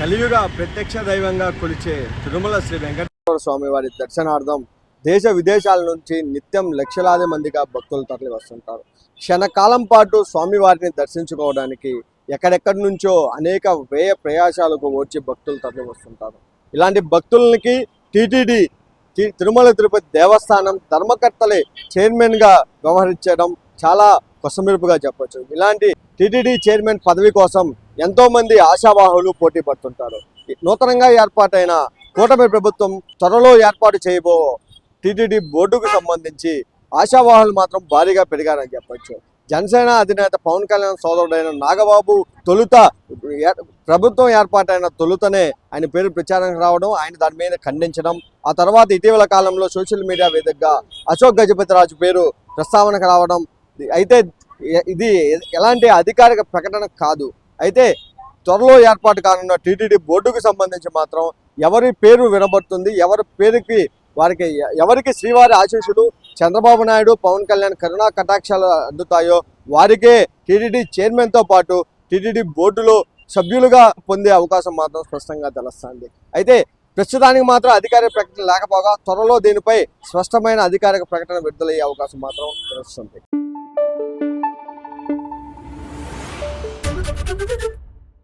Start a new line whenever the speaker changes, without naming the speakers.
కలియుగ ప్రత్యక్ష దైవంగా కొలిచే తిరుమల శ్రీ వెంకటేశ్వర స్వామి వారి దర్శనార్థం దేశ విదేశాల నుంచి నిత్యం లక్షలాది మందిగా భక్తులు తరలి వస్తుంటారు క్షణకాలం పాటు స్వామివారిని దర్శించుకోవడానికి ఎక్కడెక్కడి నుంచో అనేక వ్యయ ప్రయాసాలకు వచ్చి భక్తులు తరలి వస్తుంటారు ఇలాంటి భక్తులకి టీటీడీ తిరుమల తిరుపతి దేవస్థానం ధర్మకర్తలే చైర్మన్గా వ్యవహరించడం చాలా కొసమెరుపుగా చెప్పొచ్చు. ఇలాంటి టీటీడీ చైర్మన్ పదవి కోసం ఎంతో మంది ఆశావాహులు పోటీ పడుతుంటారు. నూతనంగా ఏర్పాటైన కూటమి ప్రభుత్వం త్వరలో ఏర్పాటు చేయబో టీటీడీ బోర్డుకు సంబంధించి ఆశావాహులు మాత్రం భారీగా పెరిగారని చెప్పొచ్చు. జనసేన అధినేత పవన్ కళ్యాణ్ సోదరుడైన నాగబాబు తొలుత ప్రభుత్వం ఏర్పాటైన తొలుతనే ఆయన పేరు ప్రచారానికి రావడం ఆయన దాని మీద ఖండించడం ఆ తర్వాత ఇటీవల కాలంలో సోషల్ మీడియా వేదికగా అశోక్ గజపతిరాజు పేరు ప్రస్తావనకు రావడం అయితే ఇది ఎలాంటి అధికారిక ప్రకటన కాదు. అయితే త్వరలో ఏర్పాటు కానున్న టీటీడీ బోర్డుకు సంబంధించి మాత్రం ఎవరి పేరు వినబడుతుంది ఎవరి పేరుకి వారికి ఎవరికి శ్రీవారి ఆశీస్సులు చంద్రబాబు నాయుడు పవన్ కళ్యాణ్ కరుణా కటాక్షాలు అందుతాయో వారికే టీటీడీ చైర్మన్తో పాటు టీటీడీ బోర్డులో సభ్యులుగా పొందే అవకాశం మాత్రం స్పష్టంగా తెలుస్తుంది. అయితే ప్రస్తుతానికి మాత్రం అధికారిక ప్రకటన లేకపోగా త్వరలో దీనిపై స్పష్టమైన అధికారిక ప్రకటన విడుదలయ్యే అవకాశం మాత్రం తెలుస్తుంది.